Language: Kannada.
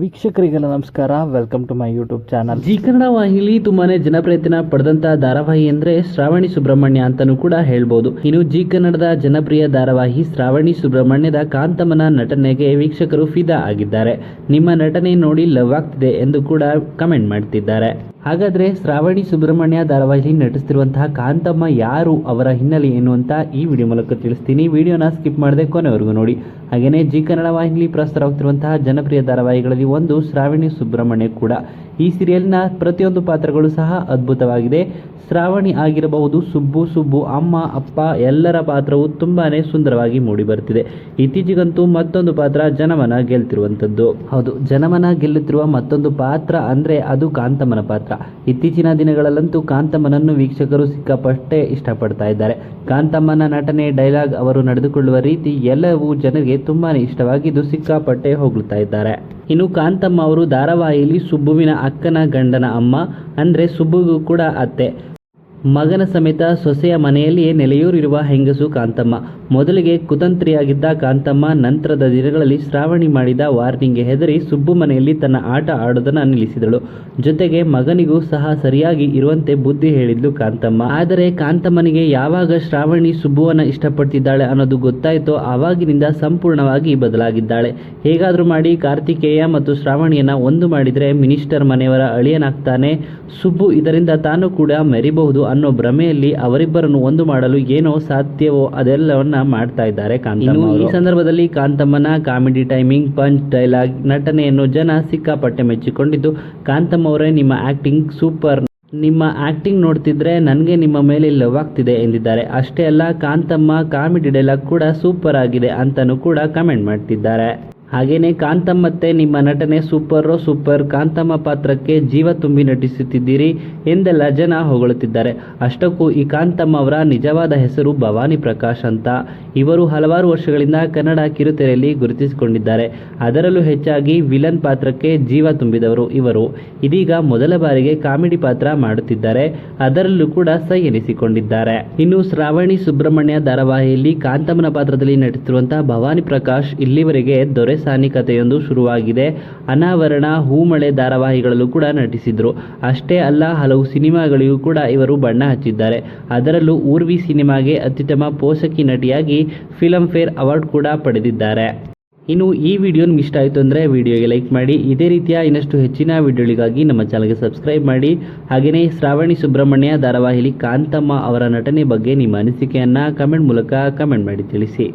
ವೀಕ್ಷಕರಿಗೆಲ್ಲ ನಮಸ್ಕಾರ. Welcome to my YouTube channel Zee Kannada ವಾಹಿನಿ ತುಂಬಾನೇ ಜನಪ್ರಿಯತೆನ ಪಡೆದಂತ ಧಾರಾವಾಹಿ ಅಂದ್ರೆ ಶ್ರಾವಣಿ ಸುಬ್ರಹ್ಮಣ್ಯ ಅಂತಾನೂ ಕೂಡ ಹೇಳ್ಬೋದು. ಇನ್ನು ಜೀ ಕನ್ನಡದ ಜನಪ್ರಿಯ ಧಾರಾವಾಹಿ ಶ್ರಾವಣಿ ಸುಬ್ರಹ್ಮಣ್ಯದ ಕಾಂತಮನ ನಟನೆಗೆ ವೀಕ್ಷಕರು ಫಿದಾ ಆಗಿದ್ದಾರೆ. ನಿಮ್ಮ ನಟನೆ ನೋಡಿ ಲವ್ ಆಗ್ತಿದೆ ಎಂದು ಕೂಡ ಕಮೆಂಟ್ ಮಾಡ್ತಿದ್ದಾರೆ. ಹಾಗಾದ್ರೆ ಶ್ರಾವಣಿ ಸುಬ್ರಹ್ಮಣ್ಯ ಧಾರಾವಾಹಿ ನಟಿಸ್ತಿರುವಂತಹ ಕಾಂತಮ್ಮ ಯಾರು ಅವರ ಹಿನ್ನೆಲೆ ಏನು ಅಂತ ಈ ವಿಡಿಯೋ ಮೂಲಕ ತಿಳಿಸ್ತೀನಿ. ವಿಡಿಯೋನ ಸ್ಕಿಪ್ ಮಾಡದೆ ಕೊನೆವರೆಗೂ ನೋಡಿ. ಹಾಗೆಯೇ ಜಿ ಕನ್ನಡ ವಾಹಿನಿಯಲ್ಲಿ ಪ್ರಸಾರವಾಗ್ತಿರುವಂತಹ ಜನಪ್ರಿಯ ಧಾರಾವಾಹಿಗಳಲ್ಲಿ ಒಂದು ಶ್ರಾವಣಿ ಸುಬ್ರಹ್ಮಣ್ಯ ಕೂಡ. ಈ ಸೀರಿಯಲ್ನ ಪ್ರತಿಯೊಂದು ಪಾತ್ರಗಳು ಸಹ ಅದ್ಭುತವಾಗಿದೆ. ಶ್ರಾವಣಿ ಆಗಿರಬಹುದು, ಸುಬ್ಬು ಸುಬ್ಬು, ಅಮ್ಮ, ಅಪ್ಪ ಎಲ್ಲರ ಪಾತ್ರವು ತುಂಬಾ ಸುಂದರವಾಗಿ ಮೂಡಿ ಬರ್ತಿದೆ ಇತ್ತೀಚೆಗಂತೂ ಮತ್ತೊಂದು ಪಾತ್ರ ಜನಮನ ಗೆಲ್ತಿರುವಂಥದ್ದು ಹೌದು, ಜನಮನ ಗೆಲ್ಲುತ್ತಿರುವ ಮತ್ತೊಂದು ಪಾತ್ರ ಅಂದರೆ ಅದು ಕಾಂತಮ್ಮನ ಪಾತ್ರ. ಇತ್ತೀಚಿನ ದಿನಗಳಲ್ಲಂತೂ ಕಾಂತಮ್ಮನನ್ನು ವೀಕ್ಷಕರು ಸಿಕ್ಕಾಪಟ್ಟೆ ಇಷ್ಟಪಡ್ತಾ ಇದ್ದಾರೆ. ಕಾಂತಮ್ಮನ ನಟನೆ, ಡೈಲಾಗ್ ಅವರು ನಡೆದುಕೊಳ್ಳುವ ರೀತಿ ಎಲ್ಲವೂ ಜನರಿಗೆ ತುಂಬಾ ಇಷ್ಟವಾಗಿದ್ದು ಸಿಕ್ಕಾಪಟ್ಟೆ ಹೋಗ್ತಾ ಇದ್ದಾರೆ. ಇನ್ನು ಕಾಂತಮ್ಮ ಅವರು ಧಾರಾವಾಹಿಯಲ್ಲಿ ಸುಬ್ಬುವಿನ ಅಕ್ಕನ ಗಂಡನ ಅಮ್ಮ ಅಂದ್ರೆ ಸುಬ್ಬುಗೂ ಕೂಡ ಅತ್ತೆ. ಮಗನ ಸಮೇತ ಸೊಸೆಯ ಮನೆಯಲ್ಲಿಯೇ ನೆಲೆಯೂರಿರುವ ಹೆಂಗಸು ಕಾಂತಮ್ಮ. ಮೊದಲಿಗೆ ಕುತಂತ್ರಿಯಾಗಿದ್ದ ಕಾಂತಮ್ಮ ನಂತರದ ದಿನಗಳಲ್ಲಿ ಶ್ರಾವಣಿ ಮಾಡಿದ ವಾರ್ನಿಂಗ್ಗೆ ಹೆದರಿ ಸುಬ್ಬು ಮನೆಯಲ್ಲಿ ತನ್ನ ಆಟ ಆಡೋದನ್ನು ನಿಲ್ಲಿಸಿದಳು. ಜೊತೆಗೆ ಮಗನಿಗೂ ಸಹ ಸರಿಯಾಗಿ ಇರುವಂತೆ ಬುದ್ಧಿ ಹೇಳಿದ್ಲು ಕಾಂತಮ್ಮ. ಆದರೆ ಕಾಂತಮ್ಮನಿಗೆ ಯಾವಾಗ ಶ್ರಾವಣಿ ಸುಬ್ಬುವನ್ನು ಇಷ್ಟಪಡ್ತಿದ್ದಾಳೆ ಅನ್ನೋದು ಗೊತ್ತಾಯಿತೋ ಆವಾಗಿನಿಂದ ಸಂಪೂರ್ಣವಾಗಿ ಬದಲಾಗಿದ್ದಾಳೆ. ಹೇಗಾದರೂ ಮಾಡಿ ಕಾರ್ತಿಕೇಯ ಮತ್ತು ಶ್ರಾವಣಿಯನ್ನು ಒಂದು ಮಾಡಿದರೆ ಮಿನಿಸ್ಟರ್ ಮನೆಯವರ ಅಳಿಯನಾಗ್ತಾನೆ. ಸುಬ್ಬು ಇದರಿಂದ ತಾನು ಕೂಡ ಮೆರಿಬಹುದು ಅನ್ನೋ ಭ್ರಮೆಯಲ್ಲಿ ಅವರಿಬ್ಬರನ್ನು ಒಂದು ಮಾಡಲು ಏನೋ ಸಾಧ್ಯವೋ ಅದೆಲ್ಲವನ್ನ ಮಾಡ್ತಾ ಇದ್ದಾರೆ ಕಾಂತಮ್ಮ ಈ ಸಂದರ್ಭದಲ್ಲಿ ಕಾಂತಮ್ಮನ ಕಾಮಿಡಿ ಟೈಮಿಂಗ್ ಪಂಚ್ ಡೈಲಾಗ್ ನಟನೆಯನ್ನು ಜನ ಸಿಕ್ಕಾಪಟ್ಟೆ ಮೆಚ್ಚಿಕೊಂಡಿದ್ದು ಕಾಂತಮ್ಮ ಅವರೇ ನಿಮ್ಮ ಆಕ್ಟಿಂಗ್ ಸೂಪರ್. ನಿಮ್ಮ ಆಕ್ಟಿಂಗ್ ನೋಡ್ತಿದ್ರೆ ನನಗೆ ನಿಮ್ಮ ಮೇಲೆ ಲವ್ ಆಗ್ತಿದೆ ಎಂದಿದ್ದಾರೆ. ಅಷ್ಟೇ ಅಲ್ಲ ಕಾಂತಮ್ಮ ಕಾಮಿಡಿ ಡೈಲಾಗ್ ಕೂಡ ಸೂಪರ್ ಆಗಿದೆ ಅಂತಲೂ ಕೂಡ ಕಮೆಂಟ್ ಮಾಡ್ತಿದ್ದಾರೆ. ಹಾಗೇನೆ ಕಾಂತಮ್ಮತ್ತೆ ನಿಮ್ಮ ನಟನೆ ಸೂಪರ್ ಸೂಪರ್ ಕಾಂತಮ್ಮ ಪಾತ್ರಕ್ಕೆ ಜೀವ ತುಂಬಿ ನಟಿಸುತ್ತಿದ್ದೀರಿ ಎಂದೆಲ್ಲ ಜನ ಹೊಗಳುತ್ತಿದ್ದಾರೆ. ಅಷ್ಟಕ್ಕೂ ಈ ಕಾಂತಮ್ಮ ಅವರ ನಿಜವಾದ ಹೆಸರು ಭವಾನಿ ಪ್ರಕಾಶ್ ಅಂತ. ಇವರು ಹಲವಾರು ವರ್ಷಗಳಿಂದ ಕನ್ನಡ ಕಿರುತೆರೆಯಲ್ಲಿ ಗುರುತಿಸಿಕೊಂಡಿದ್ದಾರೆ. ಅದರಲ್ಲೂ ಹೆಚ್ಚಾಗಿ ವಿಲನ್ ಪಾತ್ರಕ್ಕೆ ಜೀವ ತುಂಬಿದವರು ಇವರು. ಇದೀಗ ಮೊದಲ ಬಾರಿಗೆ ಕಾಮಿಡಿ ಪಾತ್ರ ಮಾಡುತ್ತಿದ್ದಾರೆ. ಅದರಲ್ಲೂ ಕೂಡ ಸೈ ಎನಿಸಿಕೊಂಡಿದ್ದಾರೆ. ಇನ್ನು ಶ್ರಾವಣಿ ಸುಬ್ರಹ್ಮಣ್ಯ ಧಾರಾವಾಹಿಯಲ್ಲಿ ಕಾಂತಮ್ಮನ ಪಾತ್ರದಲ್ಲಿ ನಟಿಸಿರುವಂತಹ ಭವಾನಿ ಪ್ರಕಾಶ್ ಇಲ್ಲಿವರೆಗೆ ದೊರೆಸಾನಿ ಕಥೆಯೊಂದು ಶುರುವಾಗಿದೆ. ಅನಾವರಣ, ಹೂಮಳೆ ಧಾರಾವಾಹಿಗಳಲ್ಲೂ ಕೂಡ ನಟಿಸಿದ್ರು. ಅಷ್ಟೇ ಅಲ್ಲ, ಹಲವು ಸಿನಿಮಾಗಳಿಗೂ ಕೂಡ ಇವರು ಬಣ್ಣ ಹಚ್ಚಿದ್ದಾರೆ. ಅದರಲ್ಲೂ ಊರ್ವಿ ಸಿನಿಮಾಗೆ ಅತ್ಯುತ್ತಮ ಪೋಷಕಿ ನಟಿಯಾಗಿ ಫಿಲಂ ಫೇರ್ ಅವಾರ್ಡ್ ಕೂಡ ಪಡೆದಿದ್ದಾರೆ. ಇನ್ನು ಈ ವಿಡಿಯೋ ನಿಮ್ಗೆ ಇಷ್ಟ ಆಯಿತು ಅಂದರೆ ವಿಡಿಯೋಗೆ ಲೈಕ್ ಮಾಡಿ. ಇದೇ ರೀತಿಯ ಇನ್ನಷ್ಟು ಹೆಚ್ಚಿನ ವಿಡಿಯೋಗಳಿಗಾಗಿ ನಮ್ಮ ಚಾನಲ್ಗೆ ಸಬ್ಸ್ಕ್ರೈಬ್ ಮಾಡಿ. ಹಾಗೆಯೇ ಶ್ರಾವಣಿ ಸುಬ್ರಹ್ಮಣ್ಯ ಧಾರಾವಾಹಿಲಿ ಕಾಂತಮ್ಮ ಅವರ ನಟನೆ ಬಗ್ಗೆ ನಿಮ್ಮ ಅನಿಸಿಕೆಯನ್ನು ಕಮೆಂಟ್ ಮೂಲಕ ಕಮೆಂಟ್ ಮಾಡಿ ತಿಳಿಸಿ.